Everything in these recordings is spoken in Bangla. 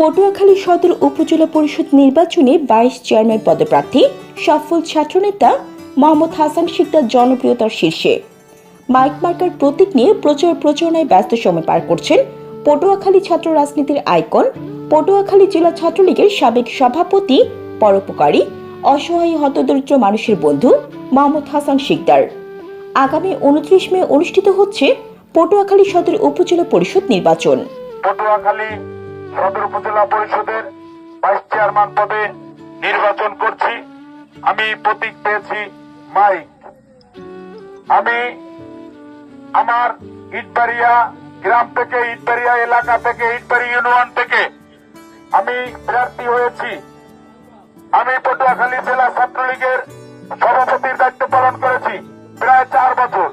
পটুয়াখালী সদর উপজেলা পরিষদ নির্বাচনে বাইশ চেয়ারম্যান পদপ্রার্থী সফল ছাত্রনেতা মোহাম্মদ হাসান শিকদার জনপ্রিয়তার শীর্ষে। মাইক মার্কার প্রতীক নিয়ে প্রচার প্রচারণায় ব্যস্ত সময় পার করছেন পটুয়াখালী ছাত্র রাজনীতির আইকন, পটুয়াখালী জেলা ছাত্রলীগের সাবেক সভাপতি, পরোপকারী, অসহায় হতদরিদ্র মানুষের বন্ধু মোহাম্মদ হাসান শিকদার। আগামী উনত্রিশ মে অনুষ্ঠিত হচ্ছে পটুয়াখালী সদর উপজেলা পরিষদ নির্বাচন। পটুয়াখালী সদর উপজেলা পরিষদের ভাইস চেয়ারম্যান পদে নির্বাচন করছি। আমি প্রতীক পেয়েছি মাইক। আমি আমার ইটবাড়িয়া গ্রাম থেকে, ইটবাড়িয়া এলাকা থেকে ইটবাড়ি ইউনিয়ন থেকে আমি প্রার্থী হয়েছি। আমি পটুয়াখালী জেলা ছাত্রলীগের সভাপতির দায়িত্ব পালন করেছি প্রায় চার বছর।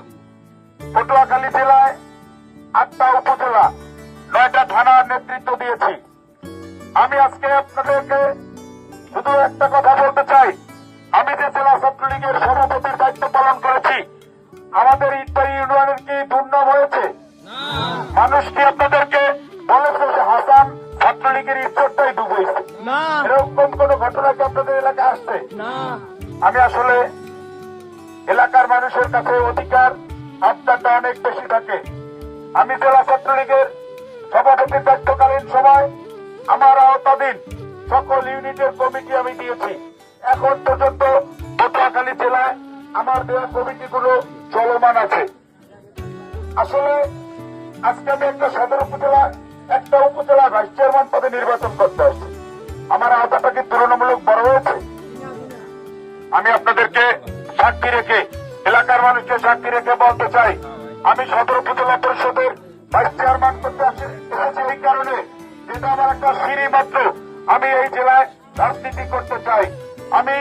পটুয়াখালী জেলায় আটটা উপজেলা। থানার নেতৃত্ব দিয়েছি। আমি আজকে আপনাদেরকে শুধু একটা কথা বলতে চাই। আমি যে জেলা ছাত্রলীগের সভাপতির দায়িত্ব পালন করেছি আমাদের ইটবাড়ি ইউনিয়নের কি দুর্নাম হয়েছে? মানুষ কি আপনাদেরকে বলেছে যে হাসান ছাত্রলীগের ইজ্জতটাই ডুবইছে না। এরকম কোন ঘটনা কি আপনাদের এলাকায় আসছে? আমি আসলে এলাকার মানুষের কাছে অধিকার আবদারটা অনেক বেশি থাকে। আমি জেলা ছাত্রলীগের সভাপতির দায়িত্বকালীন সময় আমার আওতাধীন সকল ইউনিটের কমিটি আমি দিয়েছি। এখন পর্যন্ত পটুয়াখালী জেলায় আমার দেওয়া কমিটিগুলো চলমান আছে। আসলে আজকে আমি একটা সদর উপজেলা, একটা উপজেলা ভাইস চেয়ারম্যান পদে নির্বাচন করতে আসছি। আমার আওতাটা কি তুলনামূলক বড় হয়েছে? আমি আপনাদেরকে সাক্ষী রেখে, এলাকার মানুষকে সাক্ষী রেখে বলতে চাই, আমি সদর উপজেলা পরিষদের আমি এই জেলায় রাজনীতি করতে চাই। আমি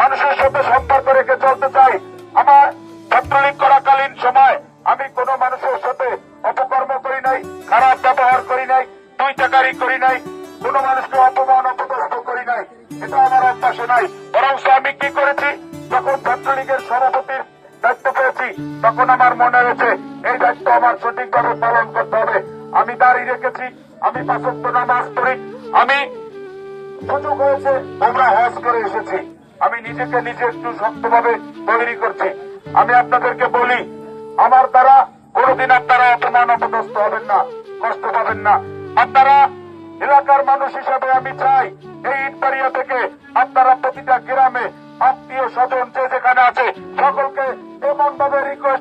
মানুষের সাথে সম্পর্ক রেখে চলতে চাই। আমার ছাত্রলীগ করাকালীন সময় আমি কোনো মানুষের সাথে অপকর্ম করি নাই, খারাপ ব্যবহার করি নাই দুই টাকারি করি নাই, কোনো মানুষকে অপমান, অপদস্থ করি নাই। এটা আমার অভ্যাসে নাই। বরং আমি কি করেছি? যখন সভাপতির পেয়েছি তখন আমার মনে হয়েছে এই দায়িত্ব আমার সঠিকভাবে পালন করতে হবে। আমি দাঁড়িয়ে রেখেছি, আমি পাঁচত্ব নামাজ পড়ি, আমি সুযোগ হয়েছে, আমরা হজ করে এসেছি। আমি নিজেকে নিজে একটু শক্তভাবে তৈরি করছি। আমি আপনাদেরকে বলি, আমার দ্বারা কোনোদিন আপনারা অপমান অপদস্থ হবেন না, কষ্ট পাবেন না। আপনারা এলাকার মানুষ হিসাবে আমি চাই, এই ইটবাড়িয়া থেকে আপনারা প্রতিটা গ্রামে আত্মীয় স্বজন যে যেখানে আছে, সকলকে mundo de ricos